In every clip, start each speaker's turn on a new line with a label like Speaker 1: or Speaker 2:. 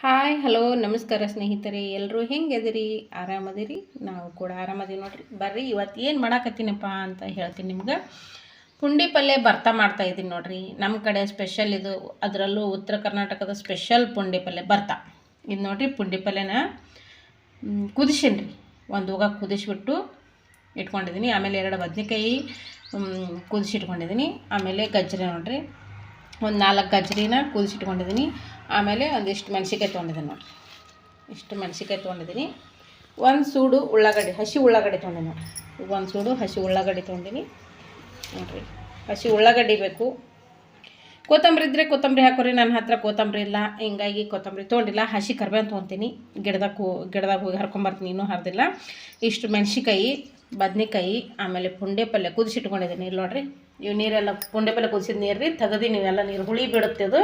Speaker 1: Hi hello ನಮಸ್ಕಾರ ಸ್ನೇಹಿತರೆ. ಎಲ್ಲರೂ ಹೆಂಗೆ ಆರಾಮದಿರಿ? ನಾವು ಕೂಡ ಆರಾಮದೀವಿ ನೋಡ್ರಿ. ಬರ್ರಿ, ಇವತ್ತು ಏನು ಮಾಡಾಕತ್ತೀನಪ್ಪ ಅಂತ ಹೇಳ್ತೀನಿ ನಿಮ್ಗೆ. ಪುಂಡಿ ಪಲ್ಯ ಭರ್ತಾ ಮಾಡ್ತಾ ಇದ್ದೀನಿ ನೋಡ್ರಿ. ನಮ್ಮ ಕಡೆ ಸ್ಪೆಷಲ್ ಇದು, ಅದರಲ್ಲೂ ಉತ್ತರ ಕರ್ನಾಟಕದ ಸ್ಪೆಷಲ್ ಪುಂಡಿ ಪಲ್ಯ ಭರ್ತಾ ಇದು ನೋಡ್ರಿ ಪುಂಡಿ ಪಲ್ಯನ ಕುದಿಸೀನಿ ರೀ ಒಂದು ಹೋಗ ಕುದಿಸಿಬಿಟ್ಟು ಇಟ್ಕೊಂಡಿದ್ದೀನಿ ಆಮೇಲೆ ಎರಡು ಬದ್ನೆಕಾಯಿ ಕುದಿಸಿಟ್ಕೊಂಡಿದ್ದೀನಿ ಆಮೇಲೆ ಗಜ್ಜರಿ ನೋಡ್ರಿ. ಒಂದು ನಾಲ್ಕು ಗಜ್ಜರಿನ ಕುದಿಸಿಟ್ಕೊಂಡಿದ್ದೀನಿ ಆಮೇಲೆ ಒಂದಿಷ್ಟು ಮೆಣಸಿಕಾಯಿ ತೊಗೊಂಡಿದ್ದೀನಿ ನೋಡಿ. ಇಷ್ಟು ಮೆಣಸಿಕಾಯಿ ತೊಗೊಂಡಿದ್ದೀನಿ. ಒಂದು ಸೂಡು ಉಳ್ಳಾಗಡ್ಡಿ, ಹಸಿ ಉಳ್ಳಾಗಡ್ಡಿ ತೊಗೊಂಡಿನಿ ನೋಡಿ. ಒಂದು ಸೂಡು ಹಸಿ ಉಳ್ಳಾಗಡ್ಡಿ ತೊಗೊಂಡಿನಿ ನೋಡಿರಿ, ಹಸಿ ಉಳ್ಳಾಗಡ್ಡಿ ಬೇಕು. ಕೊತ್ತಂಬರಿ ಇದ್ದರೆ ಕೊತ್ತಂಬರಿ ಹಾಕೋರಿ ನನ್ನ ಹತ್ರ ಕೊತ್ತಂಬರಿ ಇಲ್ಲ. ಹಿಂಗಾಗಿ ಕೊತ್ತಂಬರಿ ತೊಗೊಂಡಿಲ್ಲ. ಹಸಿ ಕರ್ಬೇವು ತೊಗೊತೀನಿ. ಗಿಡದಾಗ ಹೋ ಗಿಡದಾಗ ಹೋಗಿ ಹರ್ಕೊಂಬರ್ತೀನಿ, ಇನ್ನೂ ಹರಿದಿಲ್ಲ. ಇಷ್ಟು ಮೆಣಸಿಕಾಯಿ ಬದ್ನೆಕಾಯಿ, ಆಮೇಲೆ ಪುಂಡೆ ಪಲ್ಯ ಕುದಿಸಿಟ್ಕೊಂಡಿದ್ದೀನಿ. ಇಲ್ಲಿ ನೋಡಿರಿ, ಇವು ನೀರೆಲ್ಲ ಪುಂಡೆ ಪಲ್ಯ ಕುದಿಸಿದ ನೀರು ರೀ ತೆಗೆದು ನೀವೆಲ್ಲ ನೀರು ಹುಳಿ ಬಿಡುತ್ತೆ ಅದು.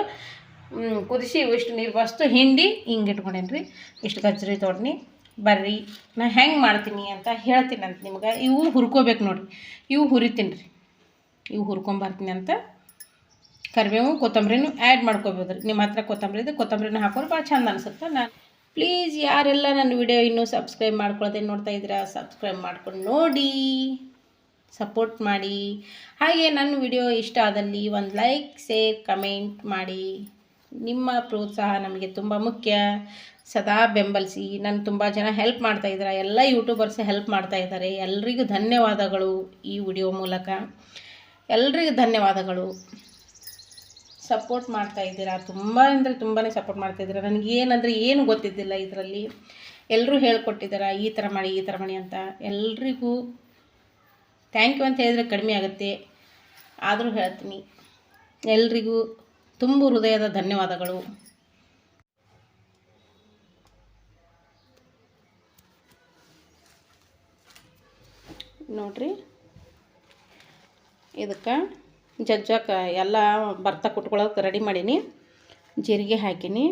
Speaker 1: ಕುದಿಸಿ ಇಷ್ಟು ನೀರು ಬಸ್ತು ಹಿಂಡಿ ಹಿಂಗೆ ಇಟ್ಕೊಂಡೇನಿ ರೀ ಇಷ್ಟು ಗಜ್ಜರಿ ತೊಡ್ನಿ ಬರ್ರಿ, ನಾ ಹೆಂಗೆ ಮಾಡ್ತೀನಿ ಅಂತ ಹೇಳ್ತೀನಿ ಅಂತ ನಿಮ್ಗೆ. ಇವು ಹುರ್ಕೋಬೇಕು ನೋಡ್ರಿ. ಇವು ಹುರಿತೀನಿ ರೀ ಇವು ಹುರ್ಕೊಂಬರ್ತೀನಿ ಅಂತ ಕರಿಬೇವು, ಕೊತ್ತಂಬರಿನೂ ಆ್ಯಡ್ ಮಾಡ್ಕೋಬೋದು ರೀ ನಿಮ್ಮ ಹತ್ರ ಕೊತ್ತಂಬರಿ ಇದೆ ಕೊತ್ತಂಬರಿನ ಹಾಕೋರು ಭಾಳ ಚಂದ ಅನ್ಸುತ್ತೆ. ನಾನು ಪ್ಲೀಸ್ ಯಾರೆಲ್ಲ ನನ್ನ ವಿಡಿಯೋ ಇನ್ನೂ ಸಬ್ಸ್ಕ್ರೈಬ್ ಮಾಡ್ಕೊಳ್ಳೋದೇ ನೋಡ್ತಾ ಇದ್ದೀರಾ ಸಬ್ಸ್ಕ್ರೈಬ್ ಮಾಡ್ಕೊಂಡು ನೋಡಿ. ಸಪೋರ್ಟ್ ಮಾಡಿ. ಹಾಗೆ ನನ್ನ ವಿಡಿಯೋ ಇಷ್ಟ ಆದಲ್ಲಿ ಒಂದು ಲೈಕ್ ಶೇರ್ ಕಮೆಂಟ್ ಮಾಡಿ. ನಿಮ್ಮ ಪ್ರೋತ್ಸಾಹ ನಮಗೆ ತುಂಬ ಮುಖ್ಯ. ಸದಾ ಬೆಂಬಲಿಸಿ, ನಾನು ತುಂಬ ಜನ ಹೆಲ್ಪ್ ಮಾಡ್ತಾ ಇದ್ದಾರೆ, ಎಲ್ಲ ಯೂಟ್ಯೂಬರ್ಸ್ ಹೆಲ್ಪ್ ಮಾಡ್ತಾ ಇದ್ದಾರೆ. ಎಲ್ರಿಗೂ ಧನ್ಯವಾದಗಳು ಈ ವಿಡಿಯೋ ಮೂಲಕ. ಎಲ್ರಿಗೂ ಧನ್ಯವಾದಗಳು. ಸಪೋರ್ಟ್ ಮಾಡ್ತಾ ಇದ್ದೀರಾ? ತುಂಬ ಅಂದರೆ ತುಂಬಾ ಸಪೋರ್ಟ್ ಮಾಡ್ತಾ ಇದ್ದೀರಾ? ನನಗೆ ಏನಂದರೆ ಏನು ಗೊತ್ತಿದ್ದಿಲ್ಲ ಇದರಲ್ಲಿ. ಎಲ್ಲರೂ ಹೇಳ್ಕೊಟ್ಟಿದ್ದಾರೆ, ಈ ಥರ ಮಾಡಿ, ಈ ಥರ ಮಾಡಿ ಅಂತ. ಎಲ್ರಿಗೂ ಥ್ಯಾಂಕ್ ಯು ಅಂತ ಹೇಳಿದರೆ ಕಡಿಮೆ ಆಗುತ್ತೆ. ಆದರೂ ಹೇಳ್ತೀನಿ. ಎಲ್ರಿಗೂ ತುಂಬ ಹೃದಯದ ಧನ್ಯವಾದಗಳು. ನೋಡ್ರಿ. ಇದಕ್ಕೆ ಜಜ್ಜಾಕ ಎಲ್ಲ ಭರ್ತ ಕುಟ್ಕೊಳ್ಳೋಕೆ ರೆಡಿ ಮಾಡೀನಿ. ಜೀರಿಗೆ ಹಾಕೀನಿ,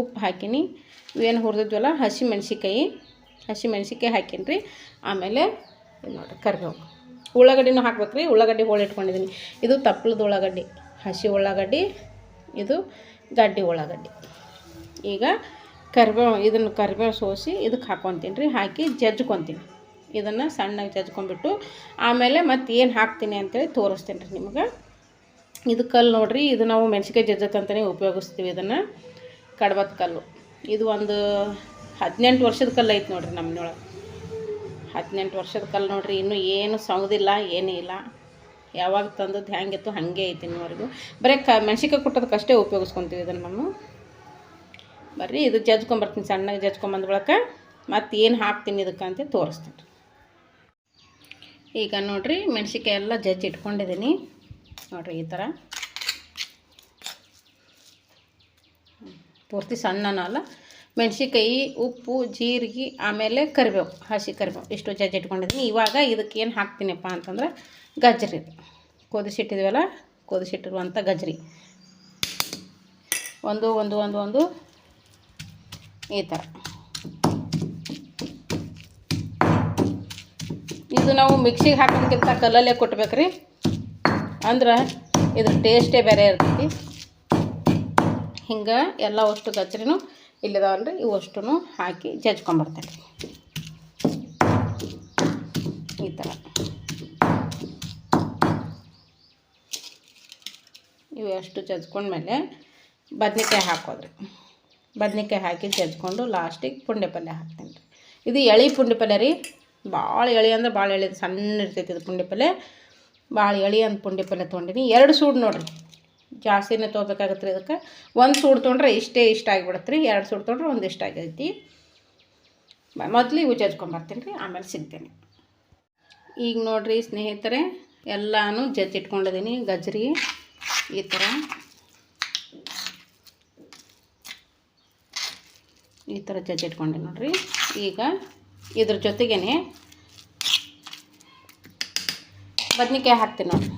Speaker 1: ಉಪ್ಪು ಹಾಕೀನಿ, ಇವೇನು ಹುರಿದಿದ್ವಲ್ಲ, ಹಸಿ ಮೆಣಸಿಕಾಯಿ ಹಸಿ ಮೆಣಸಿಕಾಯಿ ಹಾಕೀನಿ ರೀ ಆಮೇಲೆ ನೋಡಿರಿ ಕರಿಬೇವು. ಉಳ್ಳಾಗಡ್ಡಿನೂ ಹಾಕ್ಬೇಕು ರೀ ಉಳ್ಳಾಗಡ್ಡಿ ಹೋಳು ಇಟ್ಕೊಂಡಿದ್ದೀನಿ ಇದು ತಪ್ಪಲದ ಉಳ್ಳಾಗಡ್ಡಿ, ಹಸಿ ಉಳ್ಳಾಗಡ್ಡಿ ಇದು ಗಡ್ಡೆ, ಉಳ್ಳಾಗಡ್ಡಿ. ಈಗ ಕರಿಬೇವು, ಇದನ್ನು ಕರಿಬೇವು ಸೋಸಿ ಇದಕ್ಕೆ ಹಾಕ್ಕೊತೀನಿ ರೀ, ಹಾಕಿ ಜಜ್ಕೊತೀನಿ. ಇದನ್ನು ಸಣ್ಣಗೆ ಜಜ್ಕೊಂಡ್ಬಿಟ್ಟು ಆಮೇಲೆ ಮತ್ತೆ ಏನು ಹಾಕ್ತೀನಿ ಅಂತೇಳಿ ತೋರಿಸ್ತೀನಿ ರೀ ನಿಮ್ಗೆ. ಇದು ಕಲ್ಲು ನೋಡಿರಿ, ಇದು ನಾವು ಮೆಣಸಿಕಾಯಿ ಜಜ್ಜಕ್ಕಂತಲೇ ಉಪಯೋಗಿಸ್ತೀವಿ ಇದನ್ನು, ಕಡಬತ್ ಕಲ್ಲು. ಇದು ಒಂದು ಹದಿನೆಂಟು ವರ್ಷದ ಕಲ್ಲು ಐತೆ ನೋಡಿರಿ ನಮ್ಮನೊಳಗೆ ಹದಿನೆಂಟು ವರ್ಷದ ಕಲ್ಲು ನೋಡಿರಿ, ಇನ್ನೂ ಏನು ಸೌದಿಲ್ಲ ಏನೂ ಇಲ್ಲ ಯಾವಾಗ ತಂದದ್ದು ಹೆಂಗಿತ್ತು ಹಾಗೆ ಐತಿ ಇನ್ನುವರೆಗೂ. ಬರೀ ಕ ಮೆಣಸಿಕಾಯಿ ಕುಟ್ಟೋದಕ್ಕಷ್ಟೇ ಉಪಯೋಗಿಸ್ಕೊತೀವಿ ಇದನ್ನು ನಾವು ಬರ್ರಿ, ಇದು ಜಜ್ಕೊಂಬರ್ತೀನಿ, ಸಣ್ಣಗೆ ಜಜ್ಕೊಂಬಂದ ಬಳಕ ಮತ್ತು ಏನು ಹಾಕ್ತೀನಿ ಇದಕ್ಕೆ ಅಂತ ತೋರಿಸ್ತೀನಿ. ಈಗ ನೋಡಿರಿ ಮೆಣಸಿಕಾಯಿ ಎಲ್ಲ ಜಜ್ಜಿ ಇಟ್ಕೊಂಡಿದ್ದೀನಿ. ನೋಡಿರಿ ಈ ಥರ ಪೂರ್ತಿ ಸಣ್ಣನ ಅಲ್ಲ. ಮೆಣಸಿಕಾಯಿ ಉಪ್ಪು, ಜೀರಿಗೆ, ಆಮೇಲೆ ಕರಿಬೇವು, ಹಸಿ ಕರಿಬೇವು, ಇಷ್ಟು ಜಜ್ಜಿ ಇಟ್ಕೊಂಡಿದ್ದೀನಿ. ಇವಾಗ ಇದಕ್ಕೆ ಏನು ಹಾಕ್ತೀನಪ್ಪ ಅಂತಂದ್ರೆ ಗಜ್ಜರಿ ಕುದಿಸಿಟ್ಟಿದ್ವಲ್ಲ ಕುದಿಸಿಟ್ಟಿರುವಂಥ ಗಜ್ಜರಿ. ಒಂದು ಒಂದು ಒಂದು ಒಂದು. ಈ ಥರ. ಇದು ನಾವು ಮಿಕ್ಸಿಗೆ ಹಾಕೋದಕ್ಕಿಂತ ಕಲ್ಲಲ್ಲೇ ಕೊಟ್ಬೇಕು ರೀ ಅಂದ್ರೆ ಇದ್ರ ಟೇಸ್ಟೇ ಬೇರೆ ಇರ್ತೈತಿ. ಹಿಂಗೆ ಎಲ್ಲ ಅಷ್ಟು ಗಜ್ರಿನೂ ಇಲ್ಲಿದಾವಲ್ಲ ರೀ ಇವು ಅಷ್ಟು ಹಾಕಿ ಜಜ್ಕೊಂಬರ್ತೇನೆ. ಈ ಥರ. ಅಷ್ಟು ಜಜ್ಕೊಂಡ್ಮೇಲೆ ಬದನೆಕಾಯಿ ಹಾಕೋದ್ರಿ. ಬದ್ನಿಕಾಯಿ ಹಾಕಿ ಜಜ್ಕೊಂಡು ಲಾಸ್ಟಿಗೆ ಪುಂಡೆ ಪಲ್ಯ ಹಾಕ್ತೀನಿ ರೀ. ಇದು ಎಳೆ ಪುಂಡಿ ಪಲ್ಯ ರೀ. ಭಾಳ ಎಳೆ ಅಂದ್ರೆ ಭಾಳ ಎಳೆ ಸಣ್ಣ ಇರ್ತೈತಿ ಇದು ಪುಂಡಿ ಪಲ್ಯ. ಭಾಳ ಎಳೆ ಅಂತ ಪುಂಡಿ ಪಲ್ಯ ತೊಗೊಂಡಿನಿ. ಎರಡು ಸೂಡು ನೋಡಿರಿ. ಜಾಸ್ತಿನೇ ತೊಗೋಬೇಕಾಗತ್ತೆ ರೀ ಇದಕ್ಕೆ. ಒಂದು ಸೂಡು ತೊಗೊಂಡ್ರೆ ಇಷ್ಟೇ ಇಷ್ಟ ಆಗಿಬಿಡತ್ತೆ ರೀ. ಎರಡು ಸೂಡು ತೊಗೊಂಡ್ರೆ ಒಂದು ಇಷ್ಟ ಆಗೈತಿ. ಮೊದಲು ಇವು ಜಜ್ಕೊಂಬರ್ತೀನಿ ರೀ. ಆಮೇಲೆ ಸಿಗ್ತೇನೆ. ಈಗ ನೋಡಿರಿ ಸ್ನೇಹಿತರೆ, ಎಲ್ಲನೂ ಜಜ್ಜಿಟ್ಕೊಂಡಿದ್ದೀನಿ ಗಜ್ರಿ ಈ ಥರ. ಈ ಥರ ಜಜ್ಜಿಟ್ಕೊಂಡೆ ನೋಡ್ರಿ. ಈಗ ಇದ್ರ ಜೊತೆಗೇ ಬದ್ನಿಕಾಯಿ ಹಾಕ್ತೀನಿ ನೋಡ್ರಿ.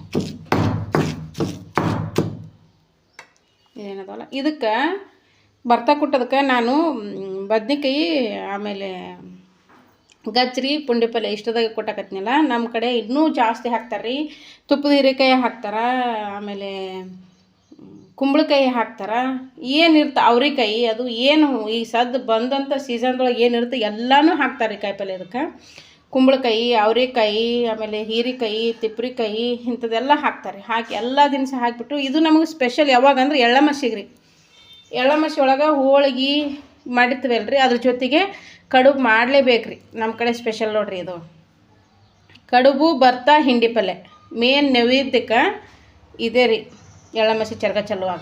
Speaker 1: ಏನದಲ್ಲ ಇದಕ್ಕೆ ಬರ್ತಾ ಕೊಟ್ಟದಕ್ಕೆ ನಾನು ಬದನೆಕಾಯಿ ಆಮೇಲೆ ಗಜ್ರಿ ಪುಂಡಿ ಪಲ್ಯ ಇಷ್ಟದಾಗ ಕೊಟ್ಟಾಕತ್ತಿನಲ್ಲ ನಮ್ಮ ಕಡೆ ಇನ್ನೂ ಜಾಸ್ತಿ ಹಾಕ್ತಾರೆ ರೀ ತುಪ್ಪದ ಹೀರೆಕಾಯಿ ಹಾಕ್ತಾರೆ, ಆಮೇಲೆ ಕುಂಬಳಕಾಯಿ ಹಾಕ್ತಾರೆ. ಏನಿರ್ತ ಅವ್ರಿಕಾಯಿ, ಅದು ಏನು ಈ ಸದ್ದು ಬಂದಂಥ ಸೀಸನ್ದೊಳಗೆ ಏನಿರುತ್ತೆ ಎಲ್ಲನೂ ಹಾಕ್ತಾರೆ ಕಾಯಿ ಪಲ್ಯ ಅದಕ್ಕೆ ಕುಂಬಳಕಾಯಿ, ಅವ್ರೆಕಾಯಿ, ಆಮೇಲೆ ಹೀರಿಕಾಯಿ, ತಿಪ್ರಿಕಾಯಿ ಇಂಥದ್ದೆಲ್ಲ ಹಾಕ್ತಾರೆ ಹಾಕಿ ಎಲ್ಲ ದಿನಸ ಹಾಕಿಬಿಟ್ಟು ಇದು ನಮಗೆ ಸ್ಪೆಷಲ್ ಯಾವಾಗ ಅಂದ್ರೆ ಎಳ್ಳಮಸಿಗೆ ರೀ ಎಳ್ಳಮಸಿ ಒಳಗೆ ಹೋಳಿಗೆ ಮಾಡಿರ್ತೀವಲ್ಲ ರೀ ಅದ್ರ ಜೊತೆಗೆ ಕಡುಬು ಮಾಡಲೇಬೇಕು ರೀ ನಮ್ಮ ಕಡೆ ಸ್ಪೆಷಲ್ ನೋಡ್ರಿ ಇದು. ಕಡುಬು ಬರ್ತಾ ಹಿಂಡಿ ಪಲ್ಯ ಮೇನ್ ನೈವೇದ್ಯಕ್ಕೆ ಇದೇ ರೀ. ಎಳ್ಳಮಸಿ ಚರ್ಗ ಚೆಲ್ಲುವಾಗ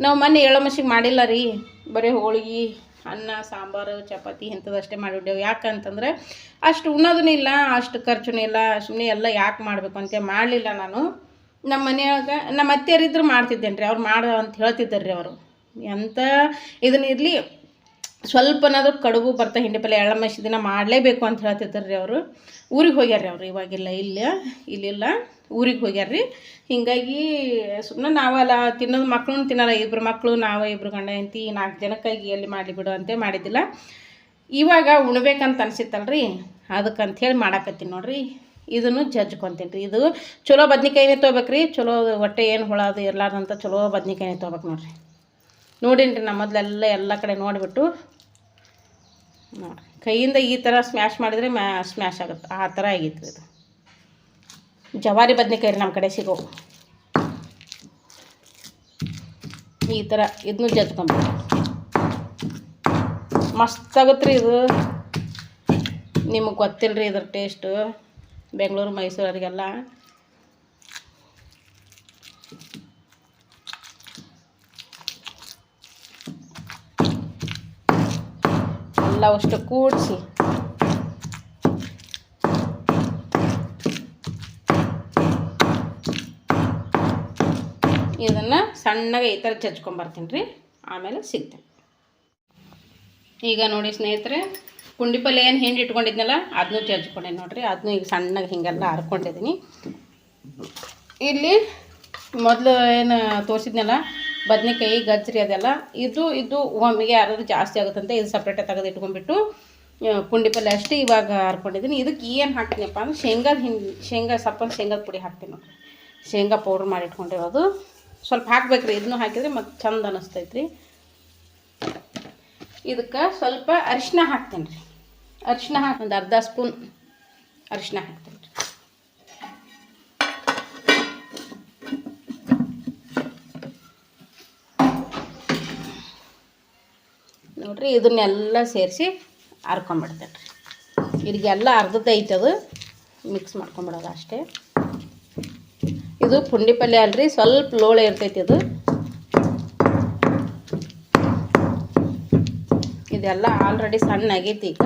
Speaker 1: ನಾವು ಮೊನ್ನೆ ಎಳ್ಳಮಸಿಗೆ ಮಾಡಿಲ್ಲ ರೀ. ಬರೀ ಹೋಳಿಗೆ, ಅನ್ನ, ಸಾಂಬಾರು, ಚಪಾತಿ ಇಂಥದ್ದಷ್ಟೇ ಮಾಡಿಬಿಟ್ಟೆವು. ಯಾಕಂತಂದ್ರೆ ಅಷ್ಟು ಉಣ್ಣೋದೂ ಇಲ್ಲ, ಅಷ್ಟು ಖರ್ಚುನೂ ಇಲ್ಲ ಸುಮ್ಮನೆ ಎಲ್ಲ ಯಾಕೆ ಮಾಡಬೇಕು ಅಂತ ಮಾಡಲಿಲ್ಲ ನಾನು. ನಮ್ಮ ಮನೆಯೊಳಗೆ ನಮ್ಮ ಅತ್ತೆಯರಿದ್ರು ಮಾಡ್ತಿದ್ದೇನೆ ರೀ ಅವ್ರು ಮಾಡು ಅಂತ ಹೇಳ್ತಿದ್ದಾರೆ ರೀ ಅವರು. ಎಂಥ ಇದನ್ನ ಇರಲಿ ಸ್ವಲ್ಪನಾದ್ರೂ ಕಡುಬು ಬರ್ತಾ ಹಿಂಡಿ ಪಲ್ಯ ಎಳ್ಳಮಸಿ ದಿನ ಮಾಡಲೇಬೇಕು ಅಂತ ಹೇಳ್ತಿದ್ರು ರೀ ಅವರು. ಊರಿಗೆ ಹೋಗ್ಯಾರ ರೀ ಅವ್ರು ಇವಾಗಿಲ್ಲ, ಇಲ್ಲ, ಇಲ್ಲಿಲ್ಲ. ಊರಿಗೆ ಹೋಗ್ಯಾರ ರೀ ಹೀಗಾಗಿ ಸುಮ್ಮನೆ ನಾವೆಲ್ಲ ತಿನ್ನೋದು ಮಕ್ಕಳು ತಿನ್ನಲ್ಲ ಇಬ್ಬರು ಮಕ್ಕಳು ನಾವು ಇಬ್ಬರು ಗಂಡ ಹೆಂಡತಿ, ನಾಲ್ಕು ಜನಕ್ಕಾಗಿ ಎಲ್ಲಿ ಮಾಡಲಿ ಬಿಡು ಅಂತ ಮಾಡಿದ್ದಿಲ್ಲ. ಇವಾಗ ಉಣ್ಬೇಕಂತ ಅನ್ಸಿತ್ತಲ್ರಿ. ಹೇಳಿ ಮಾಡಾಕತ್ತೀನಿ ನೋಡ್ರಿ. ಇದನ್ನು ಜಜ್ಕೊಂತೀನಿ ರೀ ಇದು ಚಲೋ ಬದ್ನಿಕಾಯಿನೇ ತೊಗೋಬೇಕು ರೀ ಚಲೋ ಹೊಟ್ಟೆ ಏನು ಹುಳ ಅದು ಇರಲಾರ್ದಂಥ ಚಲೋ ಬದ್ನಿಕಾಯಿನೇ ತೊಗೋಬೇಕು ನೋಡ್ರಿ. ನೋಡೀನಿ ರೀ ನಮ್ಮ ಮೊದಲೆಲ್ಲ ಎಲ್ಲ ಕಡೆ ನೋಡಿಬಿಟ್ಟು. ನೋಡಿ, ಕೈಯಿಂದ ಈ ಥರ ಸ್ಮ್ಯಾಶ್ ಮಾಡಿದರೆ ಮ್ಯಾ ಸ್ಮ್ಯಾಶ್ ಆಗುತ್ತೆ. ಆ ಥರ ಆಗಿತ್ತು ಇದು. ಜವಾರಿ ಬದ್ನಿಕಾಯಿ ರೀ ನಮ್ಮ ಕಡೆ ಸಿಗೋ. ಈ ಥರ ಇದನ್ನು ಜಜ್ಕೊಂಬೇಕು ಮಸ್ತ್ ಆಗುತ್ತೆ ರೀ ಇದು. ನಿಮಗೆ ಗೊತ್ತಿಲ್ಲ ರೀ ಇದ್ರ ಟೇಸ್ಟು ಬೆಂಗಳೂರು, ಮೈಸೂರವರಿಗೆಲ್ಲ. ಎಲ್ಲ ಅಷ್ಟು ಕೂಡಿಸಿ. ಇದನ್ನು ಸಣ್ಣಗೆ ಈ ಥರ ಚಚ್ಕೊಂಬರ್ತೀನಿ ರೀ. ಆಮೇಲೆ ಸಿಗ್ತೇನೆ. ಈಗ ನೋಡಿ ಸ್ನೇಹಿತರೆ ಪುಂಡಿ ಪಲ್ಯ ಏನು ಹಿಂಡಿ ಇಟ್ಕೊಂಡಿದ್ನಲ್ಲ ಅದನ್ನೂ ಚಚ್ಕೊಂಡೆ ನೋಡಿರಿ. ಅದನ್ನೂ ಈಗ ಸಣ್ಣಗೆ ಹಿಂಗೆಲ್ಲ ಹರ್ಕೊಂಡಿದ್ದೀನಿ. ಇಲ್ಲಿ ಮೊದಲು ಏನು ತೋರಿಸಿದ್ನಲ್ಲ ಬದ್ನೆಕಾಯಿ, ಗಜ್ಜರಿ ಅದೆಲ್ಲ. ಇದು ಇದು ಒಮ್ಮೆಗೆ ಯಾರಾದ್ರೂ ಜಾಸ್ತಿ ಆಗುತ್ತಂತೆ ಇದು ಸಪ್ರೇಟಾಗಿ ತೆಗೆದು ಇಟ್ಕೊಂಡ್ಬಿಟ್ಟು ಪುಂಡಿ ಪಲ್ಯ ಅಷ್ಟೇ ಇವಾಗ ಹರ್ಕೊಂಡಿದ್ದೀನಿ ಇದಕ್ಕೆ ಏನು ಹಾಕ್ತೀನಪ್ಪ ಅಂದ್ರೆ ಶೇಂಗಾದ ಹಿಂಡಿ ಶೇಂಗಾ ಸಪ್ಪನ ಶೇಂಗಾದ ಪುಡಿ ಹಾಕ್ತೀನಿ ನೋಡಿರಿ. ಶೇಂಗಾ ಪೌಡ್ರ್ ಮಾಡಿ ಇಟ್ಕೊಂಡಿರೋದು. ಸ್ವಲ್ಪ ಹಾಕ್ಬೇಕ್ರಿ. ಇದನ್ನು ಹಾಕಿದ್ರೆ ಮತ್ತೆ ಚಂದ ಅನ್ನಿಸ್ತೈತ್ರಿ ಇದಕ್ಕೆ ಸ್ವಲ್ಪ ಅರಿಶಿನ ಹಾಕ್ತೀನಿ ರೀ. ಅರಿಶಿನ ಹಾಕಿ ಒಂದು ಅರ್ಧ ಸ್ಪೂನ್ ಅರಿಶಿನ ಹಾಕ್ತೀನಿ ರೀ. ನೋಡ್ರಿ, ಇದನ್ನೆಲ್ಲ ಸೇರಿಸಿ ಹರ್ಕೊಂಬಿಡ್ತೇನೆ ರೀ ಇದಕ್ಕೆಲ್ಲ ಅದು ಮಿಕ್ಸ್ ಮಾಡ್ಕೊಂಬಿಡೋದು ಅಷ್ಟೇ. ಇದು ಪುಂಡಿ ಪಲ್ಯ ಅಲ್ರಿ, ಸ್ವಲ್ಪ ಲೋಳೆ ಇರ್ತೈತಿ ಇದು. ಇದೆಲ್ಲ ಆಲ್ರೆಡಿ ಸಣ್ಣ ಆಗೈತಿ ಈಗ.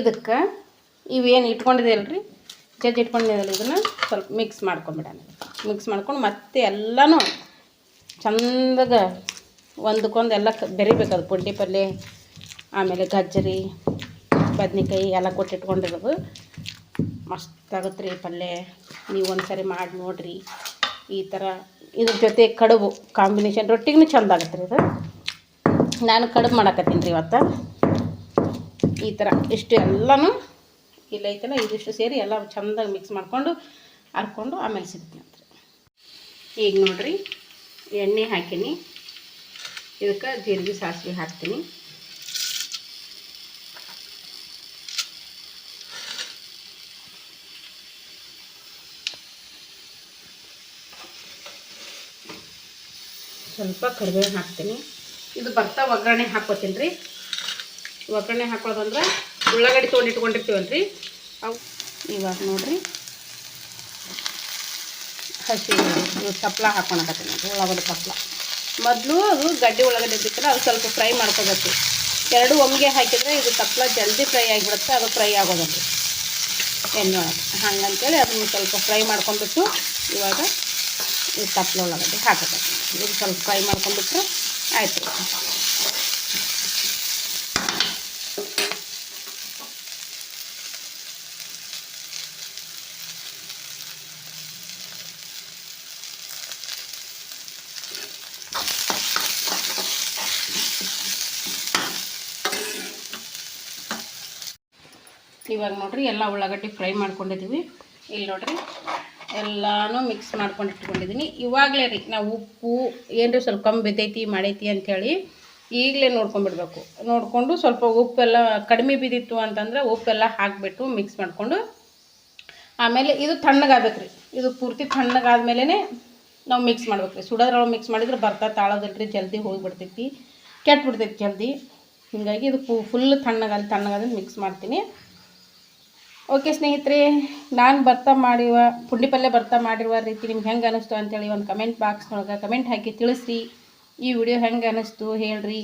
Speaker 1: ಇದಕ್ಕೆ ಇವೇನು ಇಟ್ಕೊಂಡಿದೆಯಲ್ರಿ? ಜಜ್ಜಿ ಇಟ್ಕೊಂಡಿದ್ದಲ್ಲ ಇದನ್ನು ಸ್ವಲ್ಪ ಮಿಕ್ಸ್ ಮಾಡ್ಕೊಂಬಿಡೋಣ. ಮಿಕ್ಸ್ ಮಾಡ್ಕೊಂಡು ಮತ್ತೆ ಎಲ್ಲನೂ ಚಂದಾಗ ಒಂದಕ್ಕೊಂದು ಎಲ್ಲ ಅದು ಪುಂಡಿ ಪಲ್ಯ ಆಮೇಲೆ ಗಜ್ಜರಿ, ಬದ್ನೆಕಾಯಿ ಎಲ್ಲ ಕೊಟ್ಟಿಟ್ಕೊಂಡಿರೋದು. ಮಸ್ತ್ ಆಗುತ್ತೆ ರೀ ಪಲ್ಯ ನೀವು ಒಂದು ಸರಿ ಮಾಡಿ ನೋಡಿರಿ. ಈ ಥರ ಇದ್ರ ಜೊತೆ ಕಡುಬು ಕಾಂಬಿನೇಷನ್ ರೊಟ್ಟಿಗೂ ಚಂದ ಆಗುತ್ತೆ ರೀ ಇದು. ನಾನು ಕಡುಬು ಮಾಡಕತ್ತೀನಿ ರೀ ಇವತ್ತು. ಈ ಥರ ಇಷ್ಟು ಎಲ್ಲನೂ ಇಲ್ಲ ಐತಲ್ಲ, ಇದಿಷ್ಟು ಸೇರಿ ಎಲ್ಲ ಚಂದಾಗಿ ಮಿಕ್ಸ್ ಮಾಡಿಕೊಂಡು ಹರ್ಕೊಂಡು ಆಮೇಲೆ ಸಿಗ್ತೀನಿ ಅಂತ ಈಗ ನೋಡಿರಿ. ಎಣ್ಣೆ ಹಾಕೀನಿ. ಇದಕ್ಕೆ ಜೀರಿಗೆ ಸಾಸಿವೆ ಹಾಕ್ತೀನಿ. ಸ್ವಲ್ಪ ಕರಿಬೇವು ಹಾಕ್ತೀನಿ. ಇದು ಬರ್ತಾ ಒಗ್ಗರಣೆ ಹಾಕ್ಕೋತೀನಿ ರೀ ಒಗ್ಗರಣೆ ಹಾಕೋದಂದ್ರೆ ಉಳ್ಳಾಗಡ್ಡಿ ತೊಗೊಂಡು ಇಟ್ಕೊಂಡಿರ್ತೀವಲ್ಲ ರೀ ಅವು ಇವಾಗ ನೋಡಿರಿ. ಹಸಿ ಇವು ತಪ್ಪಲ ಹಾಕ್ಕೊಳಕತ್ತೀನಿ ಉಳ್ಳಾಗಡ್ಡೆ ತಪ್ಪಲ ಮೊದಲು ಅದು ಗಡ್ಡೆ ಉಳ್ಳಾಗಡ್ಡೆ ಇರ್ತಿತ್ತಲ್ಲ, ಅದು ಸ್ವಲ್ಪ ಫ್ರೈ ಮಾಡ್ಕೋಬೇಕು. ಎರಡು ಒಮ್ಗೆ ಹಾಕಿದರೆ ಇದು ತಪ್ಪಲ ಜಲ್ದಿ ಫ್ರೈ ಆಗಿಬಿಡುತ್ತೆ, ಅದು ಫ್ರೈ ಆಗೋದಲ್ಲ. ಎಣ್ಣೆ ಒಳಗೆ. ಹಂಗಂತೇಳಿ ಅದನ್ನು ಸ್ವಲ್ಪ ಫ್ರೈ ಮಾಡ್ಕೊಂಡ್ಬಿಟ್ಟು ಇವಾಗ ಈ ತಪ್ಪಲ ಒಳಗಡೆ ಹಾಕಬೇಕು. ಇದು ಸ್ವಲ್ಪ ಫ್ರೈ ಮಾಡ್ಕೊಂಡ್ಬಿಟ್ರೆ ಆಯಿತು. ಇವಾಗ ನೋಡಿರಿ ಎಲ್ಲ ಉಳ್ಳಾಗಡ್ಡಿ ಫ್ರೈ ಮಾಡ್ಕೊಂಡಿದ್ದೀವಿ ಇಲ್ಲಿ ನೋಡಿರಿ ಎಲ್ಲಾನು ಮಿಕ್ಸ್ ಮಾಡ್ಕೊಂಡು ಇಟ್ಕೊಂಡಿದ್ದೀನಿ ಇವಾಗಲೇ ರೀ ನಾವು ಉಪ್ಪು, ಏನ್ರಿ ಸ್ವಲ್ಪ ಕಮ್ಮಿ ಬಿದ್ದೈತಿ ಮಾಡೈತಿ ಅಂಥೇಳಿ ಈಗಲೇ ನೋಡ್ಕೊಂಡ್ಬಿಡ್ಬೇಕು. ನೋಡಿಕೊಂಡು ಸ್ವಲ್ಪ ಉಪ್ಪೆಲ್ಲ ಕಡಿಮೆ ಬಿದ್ದಿತ್ತು ಅಂತಂದ್ರೆ ಉಪ್ಪೆಲ್ಲ ಹಾಕಿಬಿಟ್ಟು ಮಿಕ್ಸ್ ಮಾಡಿಕೊಂಡು ಆಮೇಲೆ ಇದು ತಣ್ಣಗಾಗಬೇಕು ರೀ ಇದು ಪೂರ್ತಿ ತಣ್ಣಗಾದ್ಮೇಲೆ ನಾವು ಮಿಕ್ಸ್ ಮಾಡ್ಬೇಕು ರೀ ಸುಡೋದ್ರೊಳಗೆ ಮಿಕ್ಸ್ ಮಾಡಿದ್ರೆ ಬರ್ತಾ ತಾಳೋದಿಲ್ಲ ರೀ ಜಲ್ದಿ ಹೋಗಿಬಿಡ್ತೈತಿ ಕೆಟ್ಟು ಬಿಡ್ತೈತಿ ಜಲ್ದಿ. ಹೀಗಾಗಿ ಇದು ಫುಲ್ ತಣ್ಣಗಾದ ತಣ್ಣಗಾದ್ರೆ ಮಿಕ್ಸ್ ಮಾಡ್ತೀನಿ. ಓಕೆ ಸ್ನೇಹಿತರೆ, ನಾನು ಬರ್ತಾ ಮಾಡಿರುವ ಪುಂಡಿ ಪಲ್ಯ ಬರ್ತಾ ಮಾಡಿರುವ ರೀತಿ ನಿಮ್ಗೆ ಹೆಂಗೆ ಅನ್ನಿಸ್ತು ಅಂತೇಳಿ ಒಂದು ಕಮೆಂಟ್ ಬಾಕ್ಸ್ನೊಳಗೆ ಕಮೆಂಟ್ ಹಾಕಿ ತಿಳಿಸ್ರಿ. ಈ ವಿಡಿಯೋ ಹೆಂಗೆ ಅನ್ನಿಸ್ತು ಹೇಳ್ರಿ.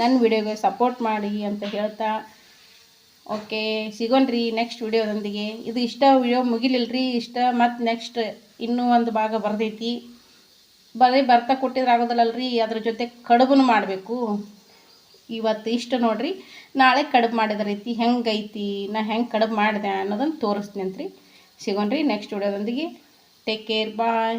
Speaker 1: ನನ್ನ ವಿಡಿಯೋಗೆ ಸಪೋರ್ಟ್ ಮಾಡಿ ಅಂತ ಹೇಳ್ತಾ. ಓಕೆ, ಸಿಗೋಣ್ರಿ ನೆಕ್ಸ್ಟ್ ವಿಡಿಯೋದೊಂದಿಗೆ ಇದು ಇಷ್ಟ ವಿಡಿಯೋ ಮುಗಿಲಿಲ್ಲರಿ ಇಷ್ಟ ಮತ್ತು ನೆಕ್ಸ್ಟ್ ಇನ್ನೂ ಒಂದು ಭಾಗ ಬರ್ದೈತಿ. ಬರೀ ಬರ್ತಾ ಕೊಟ್ಟಿದ್ರೆ ಆಗೋದಿಲ್ಲಲ್ರಿ, ಅದ್ರ ಜೊತೆ ಕಡುಬು ಮಾಡಬೇಕು. ಇವತ್ತು ಇಷ್ಟು ನೋಡ್ರಿ. ನಾಳೆ ಕಡುಬು ಮಾಡಿದ ರೀತಿ ಹೆಂಗೈತಿ, ನಾ ಹೆಂಗೆ ಕಡುಬು ಮಾಡಿದೆ ಅನ್ನೋದನ್ನು ತೋರಿಸ್ತೀನಿ ಅಂತ್ರಿ. ಸಿಗೋಣ್ರಿ ನೆಕ್ಸ್ಟ್ ವಿಡಿಯೋದೊಂದಿಗೆ ಟೇಕ್ ಕೇರ್ ಬಾಯ್